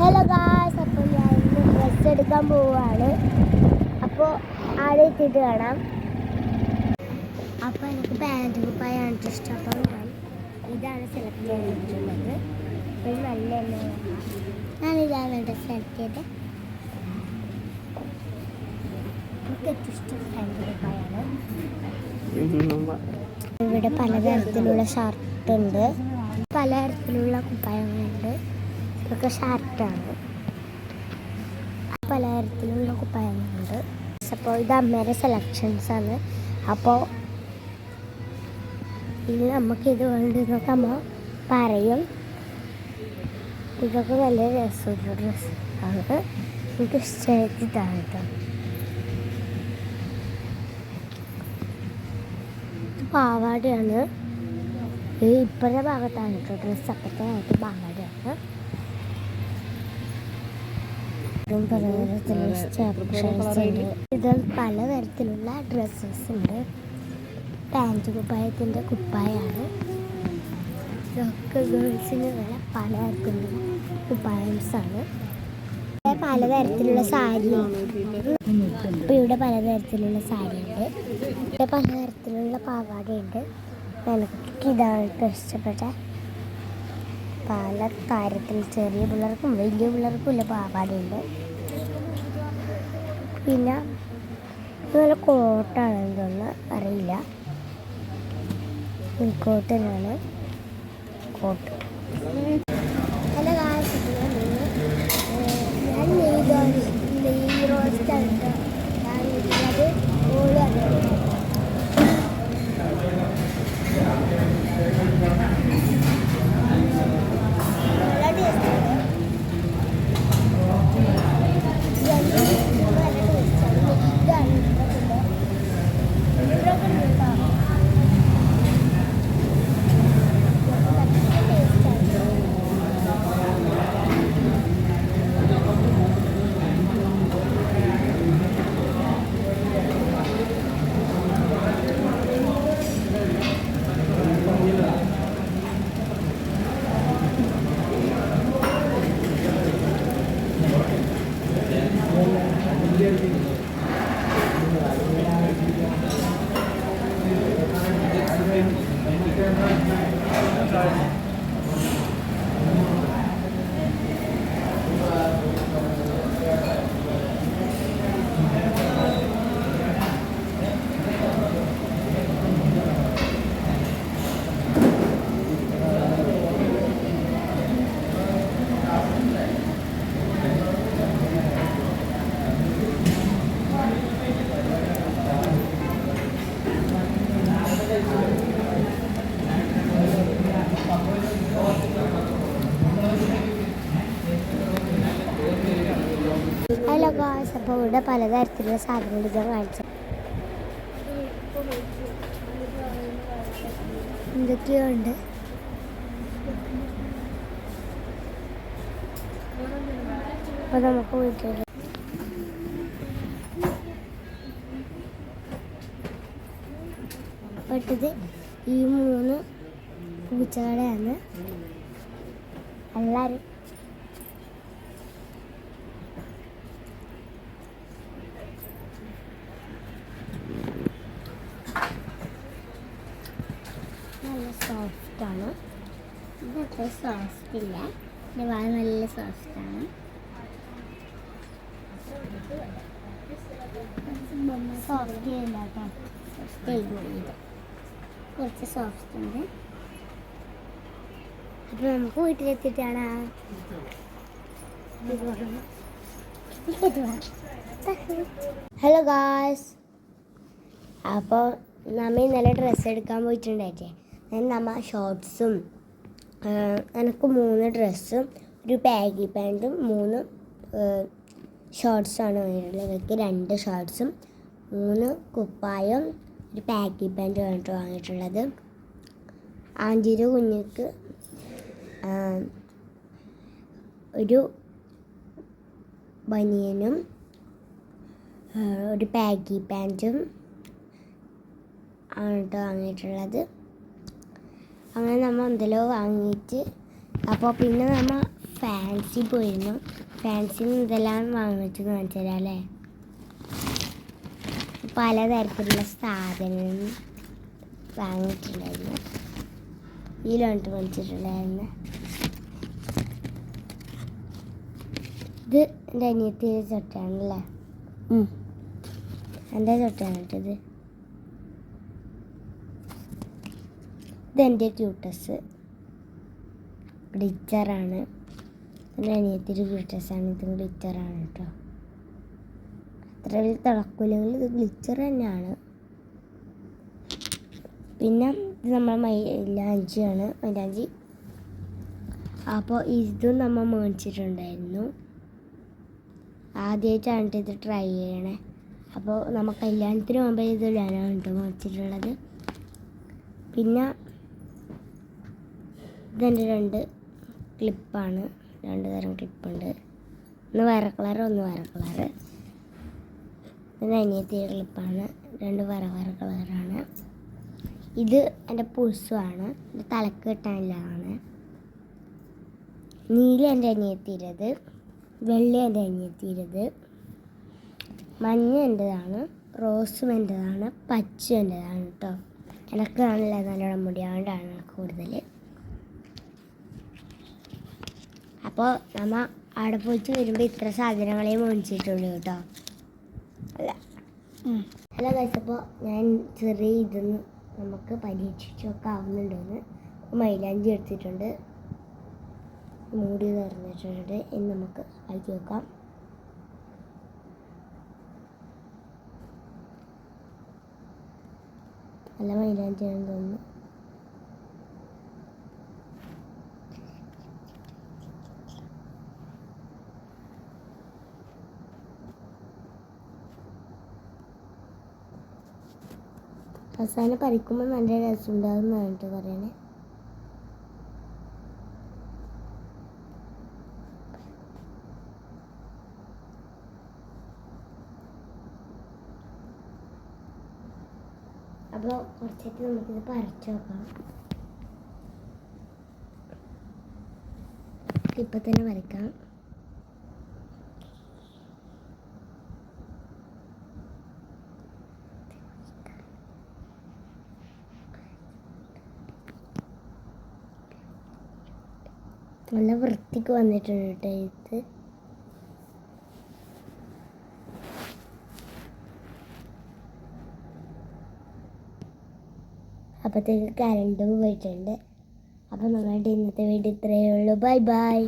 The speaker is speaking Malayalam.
ഹലോ ഗായ്സ് അപ്പോൾ ഞാൻ ഡ്രസ്സ് എടുക്കാൻ പോവുകയാണ് അപ്പോൾ ആടെ എത്തിയിട്ട് കാണാം. അപ്പോൾ എനിക്ക് പാന്റ് കുപ്പായാണ് ഇഷ്ടം. അപ്പോൾ ഞാൻ ഇതാണ് സെലക്ട് ചെയ്തിട്ടുള്ളത്. ഒരു നല്ല ഞാനിതാണ് കേട്ടോ സെലക്ട് ചെയ്ത് എനിക്ക് ഏറ്റവും ഇഷ്ടം പാന്റ് കുപ്പായാണ് ഇവിടെ പലതരത്തിലുള്ള ഷർട്ടുണ്ട് പലതരത്തിലുള്ള കുപ്പായങ്ങളുണ്ട്. ഇതൊക്കെ ഷർട്ടാണ്. പലതരത്തിലുള്ള കുപ്പായങ്ങളുണ്ട് അപ്പോൾ ഇത് അമ്മയുടെ സെലക്ഷൻസ് ആണ്. അപ്പോൾ ഇനി നമുക്ക് ഇത് വേണ്ടെന്നൊക്കെ അമ്മ പറയും. ഇതൊക്കെ നല്ല രസമുള്ള ഡ്രസ് ആണ്. എനിക്ക് ഇഷ്ടമായിട്ടാണ് കേട്ടോ. ഇത് പാവാടയാണ്. ഈ ഇപ്പോഴത്തെ ഭാഗത്താണ് കേട്ടോ ഡ്രസ്സ് അപ്പോഴത്തെ ഭാഗത്ത് പാവാടയാണ്. സ്ട്രക്ചേഴ്സ് ഉണ്ട്. ഇത് പലതരത്തിലുള്ള ഡ്രസ്സസ് ഉണ്ട്. പാന്റ് കുപ്പായത്തിന്റെ കുപ്പായാണ്. ഇതൊക്കെ ഗേൾസിന് വരെ പലതരത്തിലുള്ള കുപ്പായംസാണ് പലതരത്തിലുള്ള സാരി ഇപ്പം ഇവിടെ പലതരത്തിലുള്ള സാരി ഉണ്ട്. ഇവിടെ പലതരത്തിലുള്ള പാവാടയുണ്ട് എനിക്ക് ഇതാണ് ഏറ്റവും ഇഷ്ടപ്പെട്ട പല കാര്യത്തിൽ ചെറിയ പിള്ളേർക്കും വലിയ പിള്ളേർക്കും ഉള്ള പാവാടയുണ്ട് പിന്നെ ഇതുപോലെ നല്ല കോട്ടാണെന്ന് തോന്നുന്നു അറിയില്ല കോട്ടനാണ് കോട്ട് ഹലോ ഗായ്സ് ഞാൻ നെയ്തോറി നെയ് റോസ്റ്റാണ് കേട്ടോ ഞാൻ ഇരിക്കുന്നത് ഓൾ അത് നല്ല ടേസ്റ്റാണ് ഇതാണ് നല്ല ടേസ്റ്റാണ് ഇതാണ് ഇതൊക്കെ ഉണ്ട് കേട്ടോ നല്ല ടേസ്റ്റാണ് ഹലോ അപ്പോൾ ഇവിടെ പലതരത്തിലുള്ള സാധനങ്ങൾ ഞാൻ കാണിച്ചു എന്തൊക്കെയോ അപ്പോൾ നമുക്ക് വീട്ടിൽ പെട്ടത് ഈ മൂന്ന് പൂച്ചകളെയാണ്. എല്ലാവരും നല്ല സോഫ്റ്റ് ആണ് ഇത് അത്ര സോഫ്റ്റ് ഇല്ല ഇത് വായ നല്ല സോഫ്റ്റ് ആണ് സോഫ്റ്റ് ഇല്ല കുറച്ച് സോഫ്റ്റ് ഉണ്ട്. അപ്പൊ നമുക്ക് വീട്ടിലെത്തിയിട്ടാണ് ഹലോ ഗായ്സ്. അപ്പോൾ നമ്മ ഇന്നലെ ഡ്രസ്സ് എടുക്കാൻ പോയിട്ടുണ്ടായിട്ടേ. നമ്മ ഷോർട്ട്സും എനിക്ക് മൂന്ന് ഡ്രസ്സും ഒരു ബാഗി പാന്റും മൂന്ന് ഷോർട്സാണ് വാങ്ങിയിട്ടുള്ളത് എനിക്ക് രണ്ട് ഷോർട്ട്സും മൂന്ന് കുപ്പായം ഒരു ബാഗി പാന്റും ആയിട്ട് വാങ്ങിയിട്ടുള്ളത്. ആഞ്ചിരു കുഞ്ഞിക്ക് ഒരു ബനിയനും ഒരു ബാഗി പാന്റും ആണ് വാങ്ങിയിട്ടുള്ളത്. അങ്ങനെ നമ്മൾ എന്തെല്ലോ വാങ്ങിയിട്ട് അപ്പോൾ പിന്നെ നമ്മൾ ഫാൻസി പോയിരുന്നു. ഫാൻസിയിൽ നിന്ന് ഇതെല്ലാം വാങ്ങിച്ചു എന്ന് വെച്ചാൽ അല്ലേ? പലതരത്തിലുള്ള സാധനങ്ങൾ വാങ്ങിയിട്ടുണ്ടായിരുന്നു. ഈ ലോണിട്ട് മേടിച്ചിട്ടുണ്ടായിരുന്നു. ഇത് എന്റെ അനിയത്തിന്റെ ചൊട്ടാണല്ലേ എന്റെ ചൊട്ടാണ് കേട്ടത് ഇതെന്റെ ക്യൂട്ടസ് ഗ്ലിറ്ററാണ് എന്റെ അനിയത്തിന്റെ ക്യൂട്ടസാണ് ഇത് ഗ്ലിറ്ററാണ് കേട്ടോ. അത്ര വലിയ തിളക്കില്ലെങ്കിൽ ഇത് ഗ്ലിറ്റർ തന്നെയാണ്. പിന്നെ ഇത് നമ്മൾ മൈലാഞ്ചിയാണ്. മൈലാഞ്ചി. അപ്പോൾ ഇതും നമ്മൾ മേടിച്ചിട്ടുണ്ടായിരുന്നു. ആദ്യമായിട്ടാണ് ഇത് ട്രൈ ചെയ്യണേ. അപ്പോൾ നമ്മൾ കല്യാണത്തിന് മുമ്പേ ഇത് ഞാനാണ് കേട്ടോ മേടിച്ചിട്ടുള്ളത്. പിന്നെ ഇതെന്റെ രണ്ട് ക്ലിപ്പാണ് രണ്ട് തരം ക്ലിപ്പുണ്ട് ഒന്ന് വര കളർ ഒന്ന് വര കളറ് ഇത് അനിയത്തിയ ക്ലിപ്പാണ് രണ്ട് വര വര കളറാണ്. ഇത് എന്റെ പുൽസുമാണ് ഇത് തലക്ക് കെട്ടാനുള്ളതാണ് നീല എന്റെ അനിയത്തിയത് വെള്ള എന്റെ അനിയത്തിയത് മഞ്ഞ എന്റെതാണ്. റോസും എന്റെതാണ്. പച്ച എന്റെതാണ് കേട്ടോ എനിക്ക് കാണില്ല നല്ലോണം മുടിയാണ്ടാണ് കൂടുതൽ അപ്പോൾ നമ്മ അവിടെ പോയിട്ട് വരുമ്പോൾ ഇത്ര സാധനങ്ങളെ മേടിച്ചിട്ടുള്ളൂ കേട്ടോ. അല്ല. ഹലോ കഴിച്ചപ്പോൾ ഞാൻ ചെറിയ ഇതൊന്ന് നമുക്ക് പരീക്ഷിച്ചൊക്കെ ആവുന്നുണ്ടെന്ന് മൈലാഞ്ചി എടുത്തിട്ടുണ്ട്. മൂടി തുറന്നിട്ടുണ്ട് ഇനി നമുക്ക് നോക്കാം. വെക്കാം നല്ല മൈലാഞ്ചിയാണെന്ന് തോന്നുന്നു. അവസാനം പറിക്കുമ്പോൾ നല്ല രസമുണ്ടാകുന്നതാണ് കേട്ടോ പറയണേ? അപ്പോൾ കുറച്ചേക്ക് നമുക്കിത് പറിച്ചു നോക്കാം. ഇപ്പം തന്നെ വരയ്ക്കാം നല്ല വൃത്തിക്ക് വന്നിട്ടുണ്ട് കേട്ടോ ഇത്. അപ്പോഴത്തേക്ക് കറണ്ട് പോയിട്ടുണ്ട്. അപ്പോൾ നമ്മളുടെ ഇന്നത്തെ വീട് ഇത്രയേ ഉള്ളൂ. Bye bye